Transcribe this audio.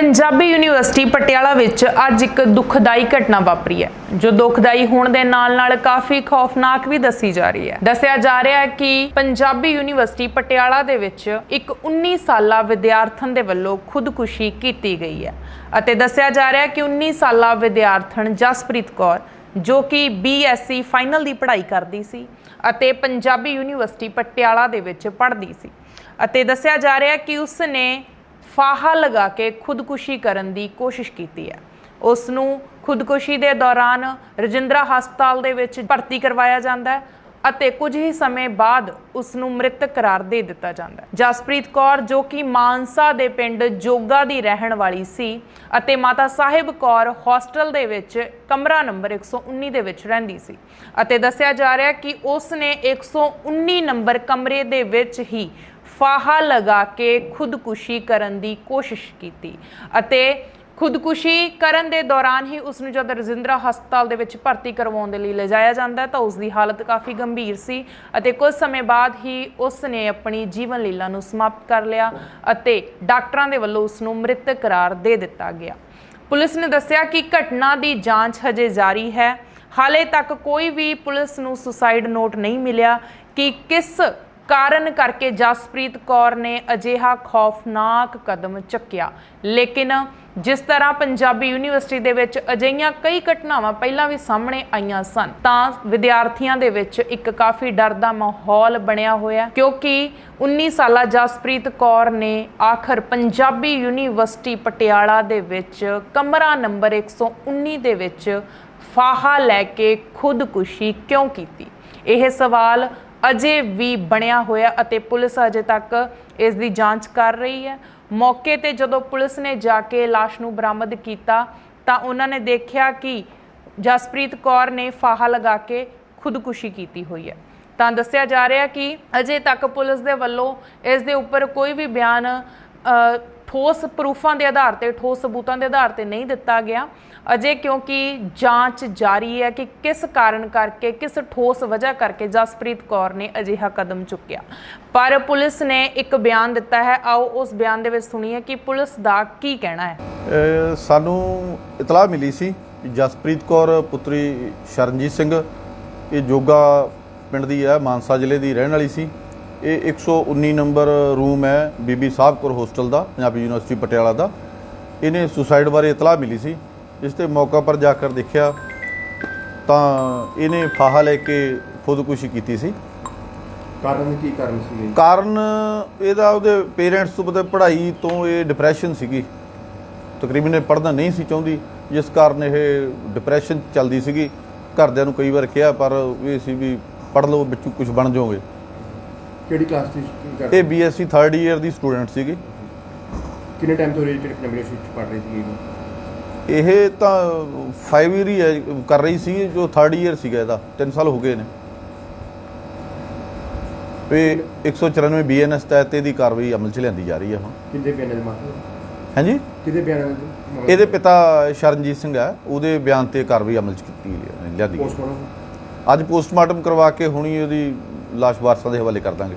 Punjabi university Patiala ਵਿੱਚ ਅੱਜ ਇੱਕ ਦੁਖਦਾਈ ਘਟਨਾ ਵਾਪਰੀ ਹੈ, ਜੋ ਦੁਖਦਾਈ ਹੋਣ ਦੇ ਨਾਲ-ਨਾਲ ਕਾਫੀ ਖੌਫਨਾਕ ਵੀ ਦੱਸੀ ਜਾ ਰਹੀ ਹੈ। ਦੱਸਿਆ ਜਾ ਰਿਹਾ ਹੈ ਕਿ ਪੰਜਾਬੀ ਯੂਨੀਵਰਸਿਟੀ ਪਟਿਆਲਾ ਦੇ ਵਿੱਚ ਇੱਕ 19 ਸਾਲਾ ਵਿਦਿਆਰਥਣ ਦੇ ਵੱਲੋਂ ਖੁਦਕੁਸ਼ੀ ਕੀਤੀ ਗਈ ਹੈ ਅਤੇ ਦੱਸਿਆ ਜਾ ਰਿਹਾ ਹੈ ਕਿ 19 ਸਾਲਾ ਵਿਦਿਆਰਥਣ ਜਸਪ੍ਰੀਤ ਕੌਰ, ਜੋ ਕਿ ਬੀਐਸਸੀ ਫਾਈਨਲ ਦੀ ਪੜ੍ਹਾਈ ਕਰਦੀ ਸੀ ਅਤੇ ਪੰਜਾਬੀ ਯੂਨੀਵਰਸਿਟੀ ਪਟਿਆਲਾ ਦੇ ਵਿੱਚ ਪੜ੍ਹਦੀ ਸੀ। ਅਤੇ ਦੱਸਿਆ ਜਾ ਰਿਹਾ ਹੈ ਕਿ ਉਸ ਨੇ ਫਾਹਾ ਲਗਾ ਕੇ ਖੁਦਕੁਸ਼ੀ ਕਰਨ ਦੀ ਕੋਸ਼ਿਸ਼ ਕੀਤੀ ਹੈ। ਉਸ ਨੂੰ ਖੁਦਕੁਸ਼ੀ ਦੇ ਦੌਰਾਨ ਰਜਿੰਦਰਾ ਹਸਪਤਾਲ ਦੇ ਵਿੱਚ ਭਰਤੀ ਕਰਵਾਇਆ ਜਾਂਦਾ ਹੈ ਅਤੇ ਕੁਝ ਹੀ ਸਮੇਂ ਬਾਅਦ ਉਸ ਨੂੰ ਮ੍ਰਿਤਕ ਕਰਾਰ ਦੇ ਦਿੱਤਾ ਜਾਂਦਾ ਹੈ। ਜਸਪ੍ਰੀਤ ਕੌਰ, ਜੋ ਕਿ ਮਾਨਸਾ ਦੇ ਪਿੰਡ ਜੋਗਾ ਦੀ ਰਹਿਣ ਵਾਲੀ ਸੀ ਅਤੇ ਮਾਤਾ ਸਾਹਿਬ ਕੌਰ ਹੌਸਟਲ ਦੇ ਵਿੱਚ ਕਮਰਾ ਨੰਬਰ 119 ਦੇ ਵਿੱਚ ਰਹਿੰਦੀ ਸੀ ਅਤੇ ਦੱਸਿਆ ਜਾ ਰਿਹਾ ਕਿ ਉਸ ਨੇ 119 ਨੰਬਰ ਕਮਰੇ ਦੇ ਵਿੱਚ ਹੀ ਫਾਹਾ ਲਗਾ ਕੇ ਖੁਦਕੁਸ਼ੀ ਕਰਨ ਦੀ ਕੋਸ਼ਿਸ਼ ਕੀਤੀ ਅਤੇ ਖੁਦਕੁਸ਼ੀ ਕਰਨ ਦੇ ਦੌਰਾਨ ਹੀ ਉਸ ਨੂੰ ਜਦ ਰਜਿੰਦਰਾ ਹਸਪਤਾਲ ਦੇ ਵਿੱਚ ਭਰਤੀ ਕਰਵਾਉਣ ਦੇ ਲਈ ਲਿਜਾਇਆ ਜਾਂਦਾ ਤਾਂ ਉਸ ਦੀ ਹਾਲਤ ਕਾਫੀ ਗੰਭੀਰ ਸੀ ਅਤੇ ਕੁਝ ਸਮੇਂ ਬਾਅਦ ਹੀ ਉਸ ਨੇ ਆਪਣੀ ਜੀਵਨ ਲੀਲਾ ਨੂੰ ਸਮਾਪਤ ਕਰ ਲਿਆ ਅਤੇ ਡਾਕਟਰਾਂ ਦੇ ਵੱਲੋਂ ਉਸ ਨੂੰ ਮ੍ਰਿਤਕ ਕਰਾਰ ਦੇ ਦਿੱਤਾ ਗਿਆ। ਪੁਲਿਸ ਨੇ ਦੱਸਿਆ ਕਿ ਘਟਨਾ ਦੀ ਜਾਂਚ ਹਜੇ ਜਾਰੀ ਹੈ। ਹਾਲੇ ਤੱਕ ਕੋਈ ਵੀ ਪੁਲਿਸ ਨੂੰ ਸੁਸਾਈਡ ਨੋਟ ਨਹੀਂ ਮਿਲਿਆ ਕਿ ਕਿਸ ਕਾਰਨ ਕਰਕੇ ਜਸਪ੍ਰੀਤ ਕੌਰ ਨੇ ਅਜਿਹਾ ਖੌਫਨਾਕ ਕਦਮ ਚੱਕਿਆ। ਲੇਕਿਨ ਜਿਸ ਤਰ੍ਹਾਂ ਪੰਜਾਬੀ ਯੂਨੀਵਰਸਿਟੀ ਦੇ ਵਿੱਚ ਅਜਿਹੀਆਂ ਕਈ ਘਟਨਾਵਾਂ ਪਹਿਲਾਂ ਵੀ ਸਾਹਮਣੇ ਆਈਆਂ ਸਨ, ਤਾਂ ਵਿਦਿਆਰਥੀਆਂ ਦੇ ਵਿੱਚ ਇੱਕ ਕਾਫੀ ਡਰ ਦਾ ਮਾਹੌਲ ਬਣਿਆ ਹੋਇਆ ਕਿਉਂਕਿ 19 ਸਾਲਾ ਜਸਪ੍ਰੀਤ ਕੌਰ ਨੇ ਆਖਰ ਪੰਜਾਬੀ ਯੂਨੀਵਰਸਿਟੀ ਪਟਿਆਲਾ ਦੇ ਵਿੱਚ ਕਮਰਾ ਨੰਬਰ 119 ਦੇ ਵਿੱਚ ਫਾਹਾ ਲੈ ਕੇ ਖੁਦਕੁਸ਼ੀ ਕਿਉਂ ਕੀਤੀ? ਇਹ ਸਵਾਲ ਅਜੇ ਵੀ ਬਣਿਆ ਹੋਇਆ ਅਤੇ ਪੁਲਿਸ ਅਜੇ ਤੱਕ ਇਸ ਦੀ ਜਾਂਚ ਕਰ ਰਹੀ ਹੈ। ਮੌਕੇ ਤੇ ਜਦੋਂ ਪੁਲਿਸ ਨੇ ਜਾ ਕੇ ਲਾਸ਼ ਨੂੰ ਬਰਾਮਦ ਕੀਤਾ, ਤਾਂ ਉਹਨਾਂ ਨੇ ਦੇਖਿਆ ਕਿ ਜਸਪ੍ਰੀਤ ਕੌਰ ਨੇ ਫਾਹਾ ਲਗਾ ਕੇ ਖੁਦਕੁਸ਼ੀ ਕੀਤੀ ਹੋਈ ਹੈ। ਤਾਂ ਦੱਸਿਆ ਜਾ ਰਿਹਾ ਕਿ ਅਜੇ ਤੱਕ ਪੁਲਿਸ ਦੇ ਵੱਲੋਂ ਇਸ ਦੇ ਉੱਪਰ ਕੋਈ ਵੀ ਬਿਆਨ ਠੋਸ ਪ੍ਰੂਫਾਂ ਦੇ ਆਧਾਰ ਤੇ, ਠੋਸ ਸਬੂਤਾਂ ਦੇ ਆਧਾਰ ਤੇ ਨਹੀਂ ਦਿੱਤਾ ਗਿਆ। ਅਜੇ ਕਿਉਂਕਿ ਜਾਂਚ ਜਾਰੀ ਹੈ ਕਿ ਕਿਸ ਕਾਰਨ ਕਰਕੇ, ਕਿਸ ਠੋਸ ਵਜ੍ਹਾ ਕਰਕੇ ਜਸਪ੍ਰੀਤ ਕੌਰ ਨੇ ਅਜਿਹਾ ਕਦਮ ਚੁੱਕਿਆ। ਪਰ ਪੁਲਿਸ ਨੇ ਇੱਕ ਬਿਆਨ ਦਿੱਤਾ ਹੈ। ਆਓ ਉਸ ਬਿਆਨ ਦੇ ਵਿੱਚ ਸੁਣੀਏ ਕਿ ਪੁਲਿਸ ਦਾ ਕੀ ਕਹਿਣਾ ਹੈ। ਸਾਨੂੰ ਇਤਲਾਹ ਮਿਲੀ ਸੀ ਜਸਪ੍ਰੀਤ ਕੌਰ ਪੁੱਤਰੀ ਸ਼ਰਨਜੀਤ ਸਿੰਘ, ਇਹ ਜੋਗਾ ਪਿੰਡ ਦੀ ਹੈ, ਮਾਨਸਾ ਜ਼ਿਲ੍ਹੇ ਦੀ ਰਹਿਣ ਵਾਲੀ ਸੀ। ਇਹ 119 ਨੰਬਰ ਰੂਮ ਹੈ ਬੀਬੀ ਸਾਹਿਬ ਕੌਰ ਹੋਸਟਲ ਦਾ ਪੰਜਾਬੀ ਯੂਨੀਵਰਸਿਟੀ ਪਟਿਆਲਾ ਦਾ। ਇਹਨੇ ਸੁਸਾਈਡ ਬਾਰੇ ਇਤਲਾਹ ਮਿਲੀ ਸੀ। ਜਿਸ ਤੇ ਮੌਕਾ ਪਰ ਜਾ ਕੇ ਦੇਖਿਆ ਤਾਂ ਇਹਨੇ ਫਾਹਾ ਲੈ ਕੇ ਖੁਦਕੁਸ਼ੀ ਕੀਤੀ ਸੀ। ਕਾਰਨ ਕੀ ਕਾਰਨ ਸੀ ਕਾਰਨ ਇਹਦਾ ਉਹਦੇ ਪੇਰੈਂਟਸ ਤੋਂ ਬਤੇ ਪੜ੍ਹਾਈ ਤੋਂ ਇਹ ਡਿਪਰੈਸ਼ਨ ਸੀਗੀ। ਤਕਰੀਬਨ ਇਹ ਪੜ੍ਹਨਾ ਨਹੀਂ ਸੀ ਚਾਹੁੰਦੀ ਜਿਸ ਕਾਰਨ ਇਹ ਡਿਪਰੈਸ਼ਨ ਚੱਲਦੀ ਸੀਗੀ। ਘਰਦਿਆਂ ਨੂੰ ਕਈ ਵਾਰ ਕਿਹਾ ਪਰ ਇਹ ਸੀ ਵੀ ਪੜ੍ਹ ਲਓ ਵਿੱਚੋਂ ਕੁਝ ਬਣ ਜਾਓਗੇ। ਕਿਹੜੀ ਕਲਾਸ ਦੀ ਕਰ ਇਹ ਬੀਐਸਸੀ 3rd ਇਅਰ ਦੀ ਸਟੂਡੈਂਟ ਸੀਗੀ। ਕਿੰਨੇ ਟਾਈਮ ਤੋਂ ਰੇਜਿਸਟਰ ਪੰਜਾਬੀ ਯੂਨੀਵਰਸਿਟੀ ਚ ਪੜ੍ਹ ਰਹੀ ਸੀ ਇਹ ਤਾਂ 5 ਇਅਰ ਹੀ ਹੈ ਕਰ ਰਹੀ ਸੀ ਜੋ 3rd ਇਅਰ ਸੀਗਾ ਇਹਦਾ। 3 ਸਾਲ ਹੋ ਗਏ ਨੇ। ਇਹ 194 ਬੀਐਨਐਸ ਤਹਿਤ ਇਹਦੀ ਕਾਰਵਾਈ ਅਮਲ 'ਚ ਲਿਆਂਦੀ ਜਾ ਰਹੀ ਹੈ ਹੁਣ। ਕਿੰਨੇ ਬਿਆਨਾਂ ਦੇ ਮਾਤੇ ਹਾਂਜੀ? ਕਿਹਦੇ ਬਿਆਨਾਂ ਦੇ ਇਹਦੇ ਪਿਤਾ ਸ਼ਰਨਜੀਤ ਸਿੰਘ ਹੈ ਉਹਦੇ ਬਿਆਨ ਤੇ ਕਾਰਵਾਈ ਅਮਲ 'ਚ ਕੀਤੀ ਲਿਆਂਦੀ ਗਈ। ਪੋਸਟਮਾਰਟਮ ਅੱਜ ਪੋਸਟਮਾਰਟਮ ਕਰਵਾ ਕੇ ਹੁਣੀ ਉਹਦੀ ਲਾਸ਼ ਵਾਰਸਾਂ ਦੇ ਹਵਾਲੇ ਕਰ ਦਾਂਗੇ।